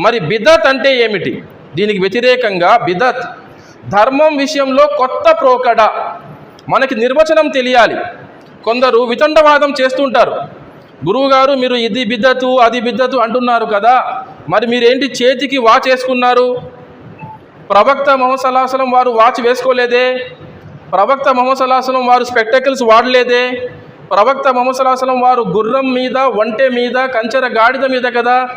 మరి బిదత్ అంటే ఏమిటి? దీనికి వ్యతిరేకంగా బిదత్ ధర్మం విషయంలో కొత్త ప్రోకడ. మనకి నిర్వచనం తెలియాలి. కొందరు వితండవాదం చేస్తుంటారు. గురువుగారు మీరు ఇది బిద్దతు అది బిద్దతు అంటున్నారు కదా. మరి మీరేంటి చేతికి వాచ్ వేసుకున్నారు? ప్రవక్త మొహమ్మద్ వారు వాచ్ వేసుకోలేదే? ప్రవక్త మొహమ్మద్ వారు స్పెక్టకల్స్ వాడలేదే? ప్రవక్త మొహమ్మద్ వారు గుర్రం మీద ఒంటె మీద కంచెర గాడిద మీద కదా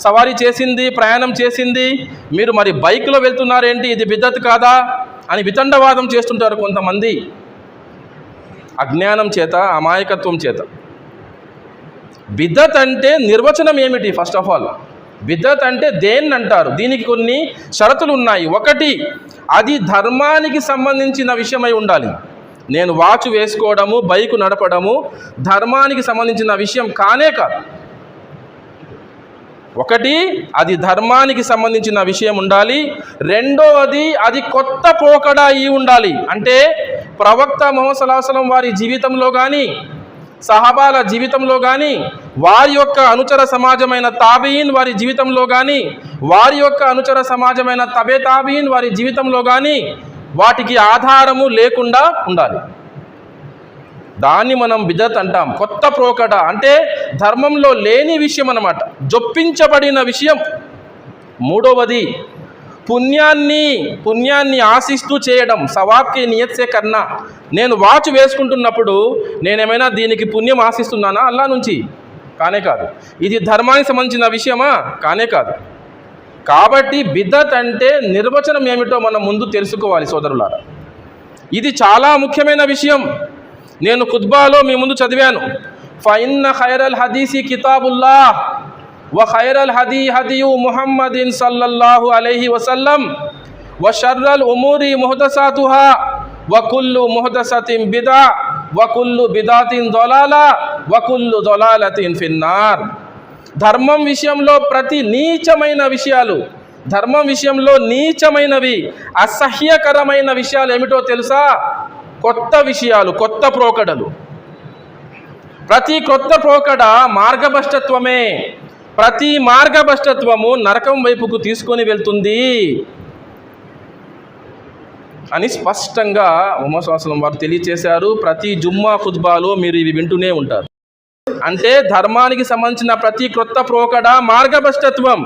సవారీ చేసింది ప్రయాణం చేసింది. మీరు మరి బైక్లో వెళ్తున్నారేంటి? ఇది బిద్దత్ కాదా? అని వితండవాదం చేస్తుంటారు కొంతమంది. అజ్ఞానం చేత అమాయకత్వం చేత. బిద్దత్ అంటే నిర్వచనం ఏమిటి? ఫస్ట్ ఆఫ్ ఆల్ బిద్దత్ అంటే దేన్ని అంటారు దీనికి కొన్ని షరతులు ఉన్నాయి. ఒకటి అది ధర్మానికి సంబంధించిన విషయమై ఉండాలి. నేను వాచ్ వేసుకోవడము బైకు నడపడము ధర్మానికి సంబంధించిన విషయం కానే కాదు. ఒకటి అది ధర్మానికి సంబంధించిన విషయం ఉండాలి. రెండవది అది కొత్త పోకడ అయి ఉండాలి. అంటే ప్రవక్త మొహమ్మద్ వారి జీవితంలో కానీ సహబాల జీవితంలో కానీ వారి యొక్క అనుచర సమాజమైన తాబీన్ వారి జీవితంలో కానీ వారి యొక్క అనుచర సమాజమైన తబే తాబీన్ వారి జీవితంలో కానీ వాటికి ఆధారము లేకుండా ఉండాలి. దాన్ని మనం బిదత్ అంటాం. కొత్త ప్రోకట అంటే ధర్మంలో లేని విషయం అన్నమాట. జొప్పించబడిన విషయం. మూడవది పుణ్యాన్ని పుణ్యాన్ని ఆశిస్తూ చేయడం. సవాబ్కి నియత్సే కన్నా నేను వాచ్ వేసుకుంటున్నప్పుడు నేనేమైనా దీనికి పుణ్యం ఆశిస్తున్నానా? అల్లా నుంచి. కానే కాదు. ఇది ధర్మానికి సంబంధించిన విషయమా? కానే కాదు. కాబట్టి బిద్దత్ అంటే నిర్వచనం ఏమిటో మనం ముందు తెలుసుకోవాలి సోదరులారా. ఇది చాలా ముఖ్యమైన విషయం. నేను ఖుద్బాలో మీ ముందు చదివాను. ఫైన్న ఖైరల్ హదీసి కితాబుల్లా వ ఖైరల్ హదీ హదియు ముహమ్మదిన్ సల్లల్లాహు అలైహి వసల్లం వ షర్రల్ ఉమూరి ముహదసాతుహా వకుల్లు కుల్లు ముహదసతిన్ బిదా వకుల్లు బిదాతిన్ దొలాలా వకుల్లు దొలాలతిన్ ఫిన్నార్. ధర్మం విషయంలో ప్రతి నీచమైన విషయాలు ధర్మం విషయంలో నీచమైనవి అసహ్యకరమైన విషయాలు ఏమిటో తెలుసా? కొత్త విషయాలు కొత్త ప్రోకడలు. ప్రతి కొత్త ప్రోకడ మార్గభష్టత్వమే ప్రతి మార్గభష్టత్వము నరకం వైపుకు తీసుకొని వెళ్తుంది అని స్పష్టంగా ఉమాశ్వాసం వారు తెలియచేశారు. ప్రతి జుమ్మా ఖుద్బాలో మీరు ఇవి వింటూనే ఉంటారు. అంటే ధర్మానికి సంబంధించిన ప్రతి క్రొత్త ప్రోకడ మార్గభష్టత్వం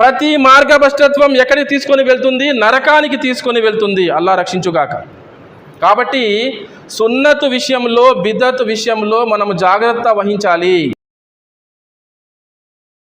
ప్రతి మార్గభష్టత్వం ఎక్కడికి తీసుకొని వెళ్తుంది? నరకానికి తీసుకొని వెళ్తుంది. అల్లా రక్షించుగాక. కాబట్టి సున్నతు విషయంలో బిద్దత్ విషయంలో మనము జాగ్రత్త వహించాలి.